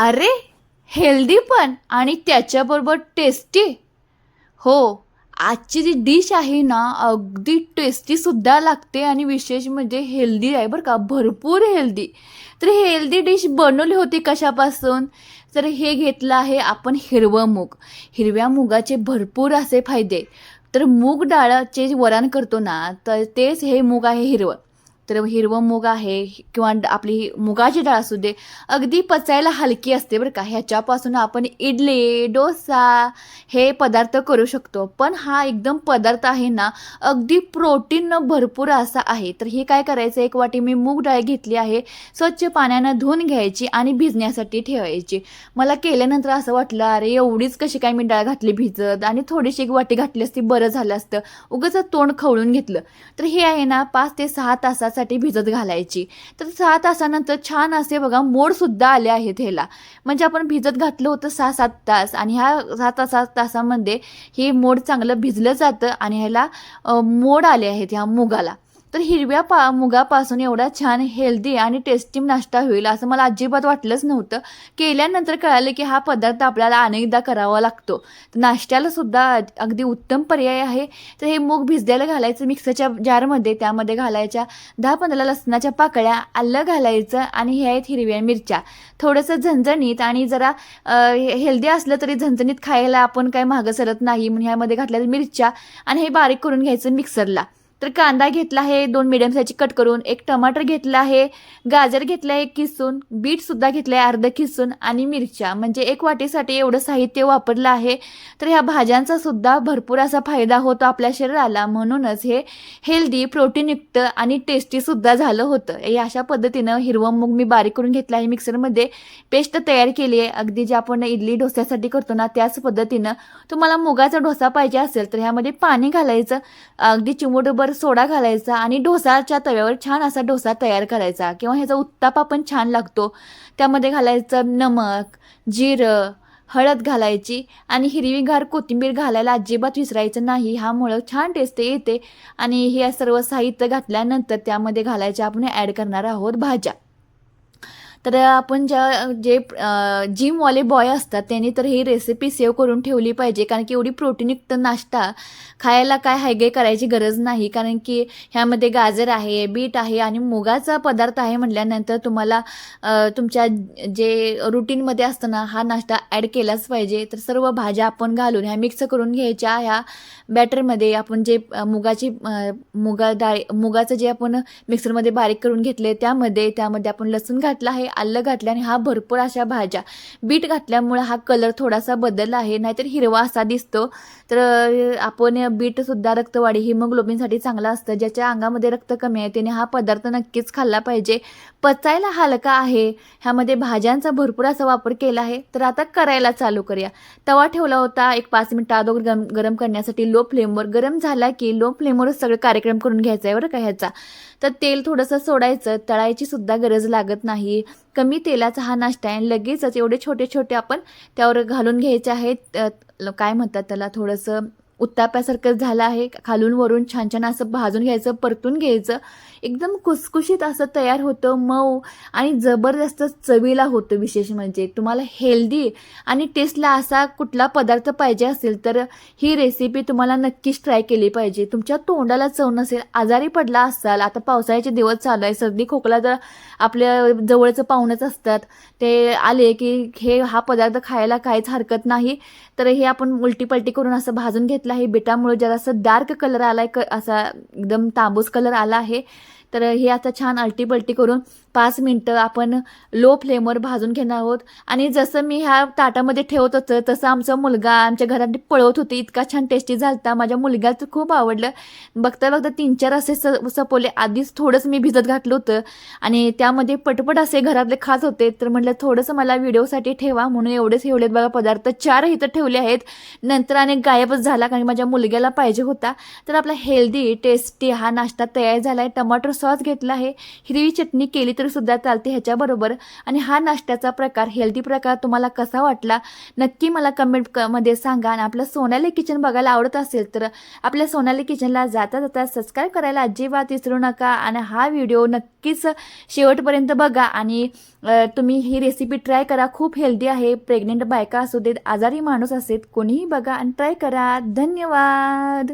अरे हेल्दी पण आणि त्याच्याबरोबर टेस्टी. हो आजची जी डिश आहे ना अगदी टेस्टीसुद्धा लागते आणि विशेष म्हणजे हेल्दी आहे बरं का भरपूर हेल्दी. तर हेल्दी डिश बनवली होती कशापासून? तर हे घेतलं आहे आपण हिरवं मूग. हिरव्या मुगाचे भरपूर असे फायदे. तर मूग डाळाचे वरण करतो ना तर तेच हे मूग आहे हिरवं. तर हिरवं मूग आहे किंवा आपली मुगाची डाळ असू दे अगदी पचायला हलकी असते बरं का. ह्याच्यापासून आपण इडली डोसा हे पदार्थ करू शकतो. पण हा एकदम पदार्थ आहे ना अगदी प्रोटीन भरपूर असा आहे. तर हे काय करायचं एक वाटी मी मूग डाळ घेतली आहे स्वच्छ पाण्यानं धुवून घ्यायची आणि भिजण्यासाठी ठेवायची. मला केल्यानंतर असं वाटलं अरे एवढीच कशी काय मी डाळ घातली भिजत? आणि थोडीशी एक वाटी घातली असती बरं झालं असतं. उगाच तोंड खवळून घेतलं. तर हे आहे ना पाच ते सहा तासासाठी भिजत घालायची. तर सहा तासानंतर छान असे बघा मोडसुद्धा आले आहेत ह्याला. म्हणजे आपण भिजत घातलं होतं सहा सात तास आणि ह्या सहा तासा तासामध्ये हे मोड चांगलं भिजलं जातं आणि ह्याला मोड आले आहेत ह्या मुगाला. तर हिरव्या पा मुगापासून एवढा छान हेल्दी आणि टेस्टी नाश्ता होईल असं मला अजिबात वाटलंच नव्हतं. केल्यानंतर कळालं की हा पदार्थ आपल्याला अनेकदा करावा लागतो. तर नाश्त्याला सुद्धा अगदी उत्तम पर्याय आहे. तर हे मूग भिजल्याला घालायचं मिक्सरच्या जारमध्ये त्यामध्ये घालायच्या दहा पंधरा लसणाच्या पाकळ्या आलं घालायचं आणि हे आहेत हिरव्या मिरच्या. थोडंसं झणझणीत आणि जरा हेल्दी असलं तरी झणझणीत खायला आपण काय मागं सरत नाही म्हणून ह्यामध्ये घातलेल्या मिरच्या आणि हे बारीक करून घ्यायचं मिक्सरला. तर कांदा घेतला आहे दोन मिडियम साईजची कट करून एक टमाटर घेतला आहे गाजर घेतलं आहे किसून बीटसुद्धा घेतलं आहे अर्ध किसून आणि मिरच्या. म्हणजे एक वाटीसाठी एवढं साहित्य वापरलं आहे तर ह्या भाज्यांचा सुद्धा भरपूर असा फायदा होतो आपल्या शरीराला. म्हणूनच हे हेल्दी प्रोटीनयुक्त आणि टेस्टीसुद्धा झालं होतं. हे अशा पद्धतीनं हिरवं मूग मी बारीक करून घेतलं आहे मिक्सरमध्ये पेस्ट तयार केली आहे. अगदी जे आपण इडली डोस्यासाठी करतो ना त्याच पद्धतीनं तुम्हाला मुगाचा डोसा पाहिजे असेल तर ह्यामध्ये पाणी घालायचं. अगदी चिमूटभर सोडा घालायचा आणि डोसाच्या तव्यावर छान असा डोसा तयार करायचा. किंवा ह्याचा उत्तापा पण छान लागतो. त्यामध्ये घालायचं नमक जिरं हळद घालायची आणि हिरवीगार कोथिंबीर घालायला अजिबात विसरायचं नाही. ह्यामुळं छान टेस्ट येते. आणि हे सर्व साहित्य घातल्यानंतर त्यामध्ये घालायचे आपण ॲड करणार आहोत भाज्या. तर आपण ज्या जे जिमवाले बॉय असतात त्यांनी तर ही रेसिपी सेव्ह करून ठेवली पाहिजे. कारण की एवढी प्रोटीनयुक्त नाश्ता खायला काय हायगे करायची गरज नाही. कारण की ह्यामध्ये गाजर आहे बीट आहे आणि मुगाचा पदार्थ आहे म्हटल्यानंतर तुम्हाला तुमच्या जे रुटीनमध्ये असतं ना हा नाश्ता ॲड केलाच पाहिजे. तर सर्व भाज्या आपण घालून ह्या मिक्स करून घ्यायच्या. ह्या बॅटरमध्ये आपण जे मुगाची मुगा डाळी मुगाचं जे आपण मिक्सरमध्ये बारीक करून घेतले त्यामध्ये त्यामध्ये आपण लसूण घातलं आहे आलं घातलं आणि हा भरपूर अशा भाज्या. बीट घातल्यामुळे हा कलर थोडासा बदलला आहे नाहीतर हिरवा असा दिसतो. तर आपण बीटसुद्धा रक्तवाढी हिमोग्लोबिनसाठी चांगला असतं. ज्याच्या अंगामध्ये रक्त कमी आहे त्याने हा पदार्थ नक्कीच खाल्ला पाहिजे. पचायला हलका आहे. ह्यामध्ये भाज्यांचा भरपूर असा वापर केला आहे. तर आता करायला चालू करूया. तवा ठेवला होता. एक पाच मिनटं अगोदर गरम गरम करण्यासाठी लो फ्लेमवर गरम झाला की लो फ्लेमवरच सगळं कार्यक्रम करून घ्यायचा आहे बरं का ह्याचा. तर तेल थोडंसं सोडायचं. तळायची सुद्धा गरज लागत नाही. कमी तेलाचा हा नाश्ता आहे. आणि लगेचच एवढे छोटे छोटे आपण त्यावर घालून घ्यायचे आहेत. काय म्हणतात त्याला? थोडंसं उत्ताप्यासारखं झालं आहे. खालून वरून छान छान असं भाजून घ्यायचं परतून घ्यायचं. एकदम कुसकुशीत असं तयार होतं मऊ आणि जबरदस्त चवीला होतं विशेष म्हणजे. तुम्हाला हेल्दी आणि टेस्टला असा कुठला पदार्थ पाहिजे असेल तर ही रेसिपी तुम्हाला नक्कीच ट्राय केली पाहिजे. तुमच्या तोंडाला चव नसेल आजारी पडला असाल आता पावसाळ्याचे दिवस चालू आहे सर्दी खोकला तर आपल्या जवळचं पाहुणच असतात. ते आले की हे हा पदार्थ खायला काहीच हरकत नाही. तर हे आपण उलटी पलटी करून असं भाजून घेतलं आहे बिटामुळे जरासं डार्क कलर आला आहे क असा एकदम तांबूस कलर आला आहे तर हे आता छान अलटी करून पाच मिनटं आपण लो फ्लेमवर भाजून घेणार आहोत. आणि जसं मी ह्या ताटामध्ये ठेवत होतं तसं आमचा मुलगा आमच्या घरात पळवत होते. इतका छान टेस्टी झालता. माझ्या मुलग्याला खूप आवडलं. बघता बघता तीन चार असे स सपवले आधीच थोडंसं मी भिजत घातलं होतं. आणि त्यामध्ये पटपट असे घरातले खात होते. तर म्हटलं थोडंसं मला व्हिडिओसाठी ठेवा. म्हणून एवढेच ठेवलेत बघा पदार्थ. चार इथं ठेवले आहेत. नंतर आणि गायबच झाला कारण आणि माझ्या मुलग्याला पाहिजे होता तर आपला हेल्दी टेस्टी हा नाश्ता तयार झाला आहे टमाटर सॉस घेतला आहे. हिरवी चटणी केली तरी सुद्धा चालते ह्याच्याबरोबर. आणि हा नाश्त्याचा प्रकार हेल्दी प्रकार तुम्हाला कसा वाटला नक्की मला कमेंट क मध्ये सांगा. आणि आपलं सोनाली किचन बघायला आवडत असेल तर आपल्या सोनाली किचनला जाता जाता सबस्क्राईब करायला अजिबात विसरू नका. आणि हा व्हिडिओ नक्कीच शेवटपर्यंत बघा. आणि तुम्ही ही रेसिपी ट्राय करा. खूप हेल्दी आहे. प्रेग्नेंट बायका असू देत आजारी माणूस असेल कोणीही बघा आणि ट्राय करा. धन्यवाद.